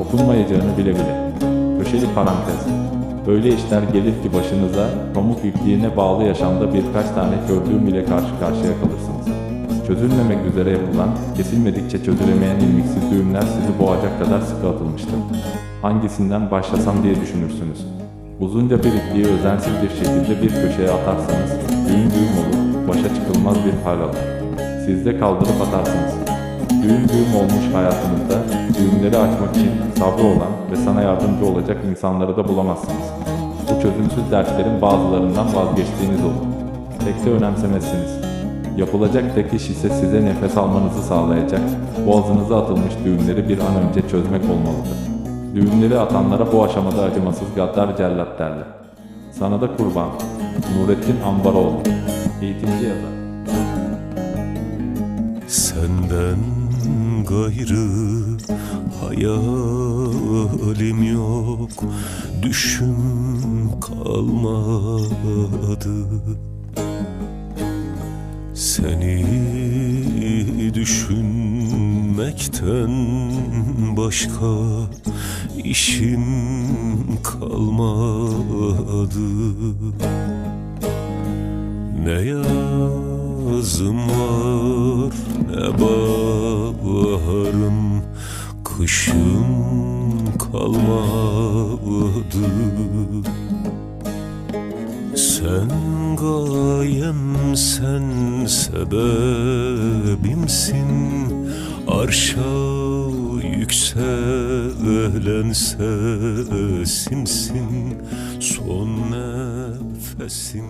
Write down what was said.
Okunmayacağını bile bile. Köşeli parantez. Öyle işler gelir ki başınıza pamuk ipliğine bağlı yaşamda birkaç tane gördüğüm ile karşı karşıya kalırsınız. Çözülmemek üzere yapılan, kesilmedikçe çözülemeyen ilmiksiz düğümler sizi boğacak kadar sıkı atılmıştır. Hangisinden başlasam diye düşünürsünüz. Uzunca bir ipliği özensiz bir şekilde bir köşeye atarsanız düğüm düğüm olur, başa çıkılmaz bir hal alır. Siz de kaldırıp atarsınız. Düğüm düğüm olmuş hayatınızda düğümleri açmak için sabrı olan ve sana yardımcı olacak insanları da bulamazsınız. Bu çözümsüz dertlerin bazılarından vazgeçtiğiniz olur. Pek de önemsemezsiniz. Yapılacak tek iş ise size nefes almanızı sağlayacak, boğazınıza atılmış düğümleri bir an önce çözmek olmalıdır. Düğümleri atanlara bu aşamada acımasız gaddar cellat derler. Sana da kurban. Nurettin Ambaroğlu. Eğitimci yazar. Senden gayrı hayalim yok. Düşüm kalmadı. Seni düşünmekten başka işim kalmadı. Ne yazım var ne baharım Kışım kalmadı. Sen gayem sen sebebimsin. Arşa yükselen sesimsin. Son nefesim